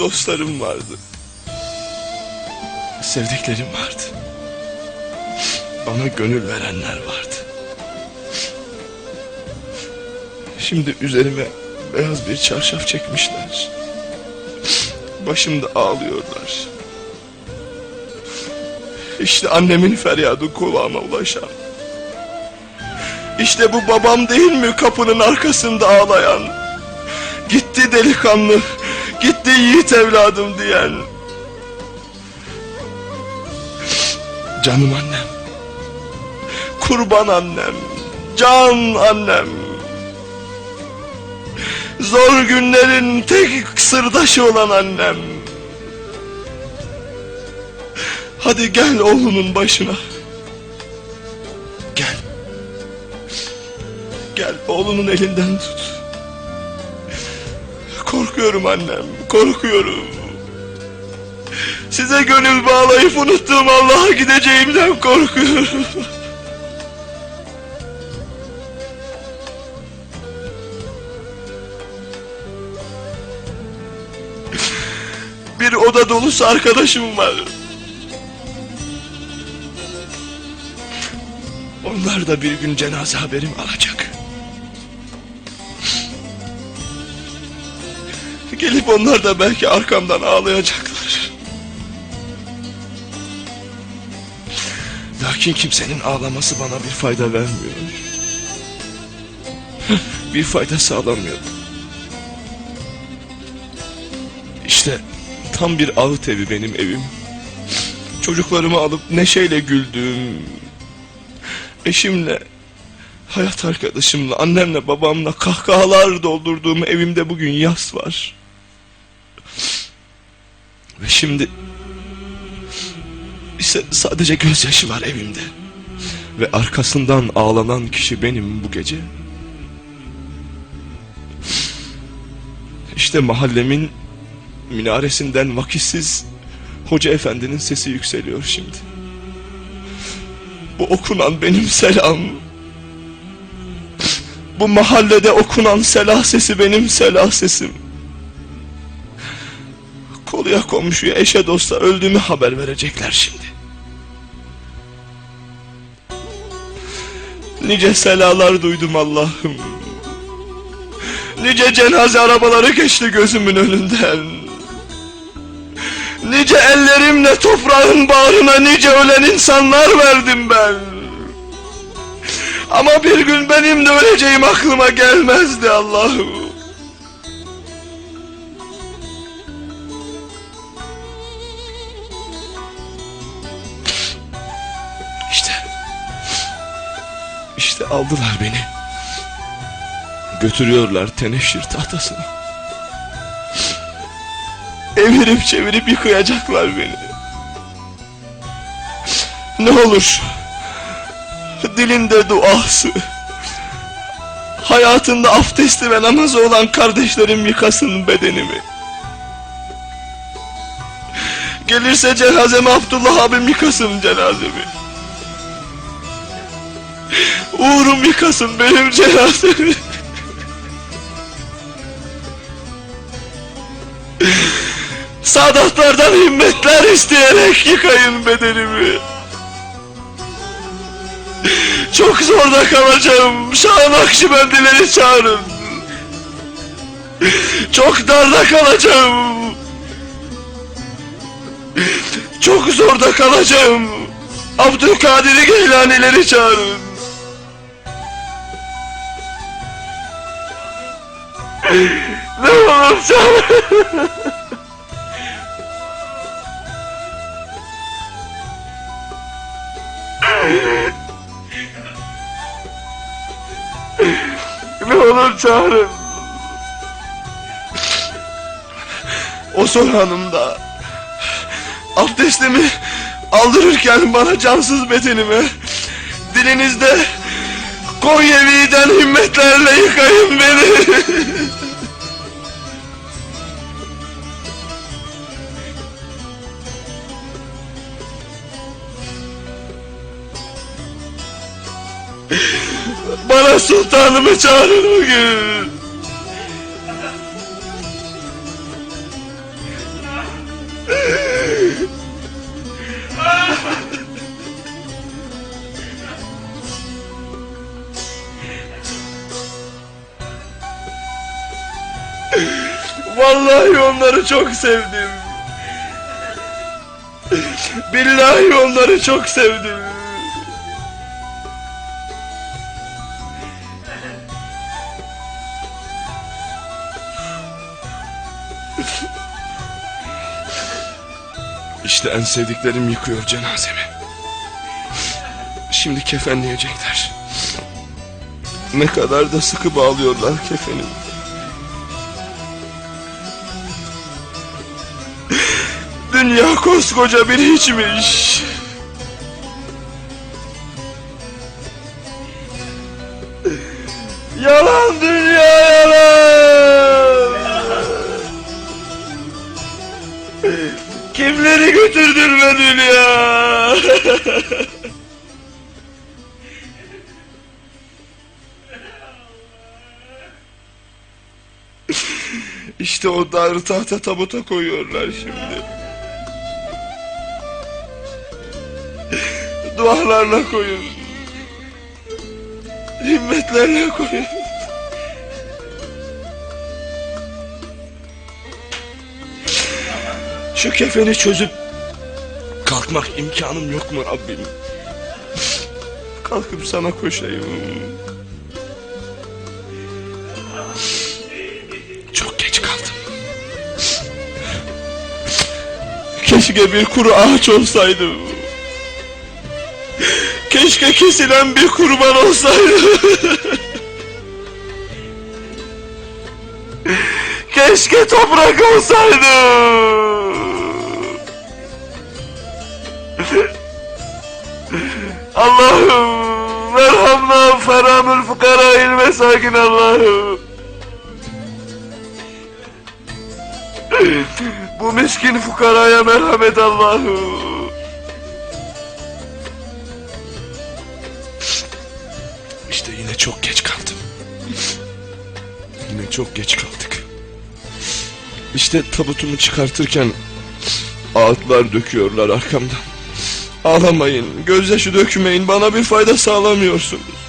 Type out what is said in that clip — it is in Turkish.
dostlarım vardı. Sevdiklerim vardı. Bana gönül verenler vardı. Şimdi üzerime beyaz bir çarşaf çekmişler. Başımda ağlıyorlar. İşte annemin feryadı kulağıma ulaşan. İşte bu babam değil mi kapının arkasında ağlayan? Gitti delikanlı, gitti yiğit evladım diyen. Canım annem, kurban annem, can annem. Zor günlerin tek sırdaşı olan annem. Hadi gel oğlunun başına. Gel. Gel oğlunun elinden tut. Korkuyorum annem, korkuyorum. Size gönül bağlayıp unuttuğum Allah'a gideceğimden korkuyorum. Bir oda dolusu arkadaşım var. Onlar da bir gün cenaze haberim alacak. Gelip onlar da belki arkamdan ağlayacaklar. Lakin kimsenin ağlaması bana bir fayda vermiyor. bir fayda sağlamıyor. İşte tam bir ağıt evi benim evim. Çocuklarımı alıp neşeyle güldüğüm, eşimle, hayat arkadaşımla, annemle, babamla kahkahalar doldurduğum evimde bugün yas var. Ve şimdi ise sadece gözyaşı var evimde. Ve arkasından ağlanan kişi benim bu gece. İşte mahallemin minaresinden vakitsiz hoca efendinin sesi yükseliyor şimdi. Bu okunan benim selam. Bu mahallede okunan selah sesi benim selah sesim. Koluya komşuya eşe dosta öldüğümü haber verecekler şimdi. Nice selalar duydum Allah'ım. Nice cenaze arabaları geçti gözümün önünden. Nice ellerimle toprağın bağrına nice ölen insanlar verdim ben. Ama bir gün benim de öleceğim aklıma gelmezdi Allah'ım. Aldılar beni. Götürüyorlar teneşir tahtasına. Evirip çevirip yıkayacaklar beni. Ne olur dilinde duası, hayatında abdesti ve namazı olan kardeşlerim yıkasın bedenimi. Gelirse cenazeme Abdullah abim yıkasın cenazemi. Uğurum yıkasın benim cenazemi. Sadatlardan himmetler isteyerek yıkayın bedenimi. Çok zorda kalacağım. Şah Nakşibendileri çağırın. Çok darda kalacağım. Çok zorda kalacağım. Abdülkadir Geylanileri çağırın. Ne olur çağırın. Ne olur çağırın. O son hanımda abdestimi aldırırken bana cansız bedenimi dilinizde Konyevi'den himmetlerle yıkayın beni. Bana sultanımı çağırın o gün. Vallahi onları çok sevdim. Billahi onları çok sevdim. İşte en sevdiklerim yıkıyor cenazemi. Şimdi kefenleyecekler. Ne kadar da sıkı bağlıyorlar kefeni. Dünya koskoca bir hiçmiş. Yalan dünya Kimleri götürdün be dünya? İşte o dar tahta tabuta koyuyorlar şimdi. Dualarla koyun. Himmetlerle koyun. Şu kefeni çözüp kalkmak imkanım yok mu Rabbim? Kalkıp sana koşayım. Çok geç kaldım. Keşke bir kuru ağaç olsaydım. Keşke kesilen bir kurban olsaydım. Keşke toprak olsaydım. Allah'ım merhamna feramül fukara'il mesakin Allah'ım. Bu miskin fukaraya merhamet Allah'ım. İşte yine çok geç kaldım. Yine çok geç kaldık. İşte tabutumu çıkartırken ağıtlar döküyorlar arkamdan. Ağlamayın, gözyaşı dökmeyin, bana bir fayda sağlamıyorsunuz.